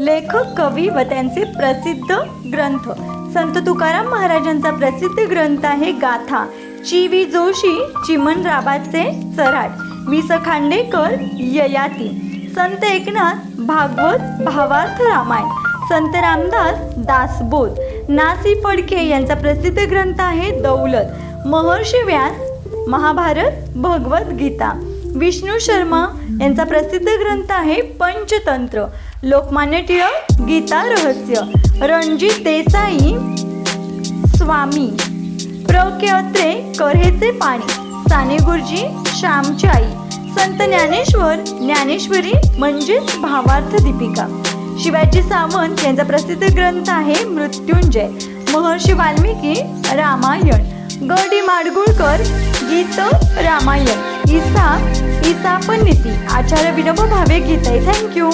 लेखक कवी व त्यांचे प्रसिद्ध ग्रंथ. संत तुकाराम महाराजांचा प्रसिद्ध ग्रंथ आहे गाथा. चिवी जोशी चिमण राबाचे चराट वि स खांडेकर ययाती. संत एकनाथ भागवत भावार्थ रामायण. संत रामदास दासबोध. नासी फडके यांचा प्रसिद्ध ग्रंथ आहे दौलत. महर्षी व्यास महाभारत भगवद्गीता. विष्णू शर्मा यांचा प्रसिद्ध ग्रंथ आहे पंचतंत्र. लोकमान्य टिळक गीता रहस्य रणजित देसाई स्वामी प्र के अत्रे कऱ्हेचे पाणी साने गुरुजी श्यामची आई संत ज्ञानेश्वर ज्ञानेश्वरी म्हणजेच भावार्थ दीपिका. शिवाजी सावंत यांचा प्रसिद्ध ग्रंथ आहे मृत्युंजय. महर्षी वाल्मिकी रामायण. ग डी माडगुळकर गीत रामायण. इसा पण नीती आचार्य विनोबा भावे गीताई थँक्यू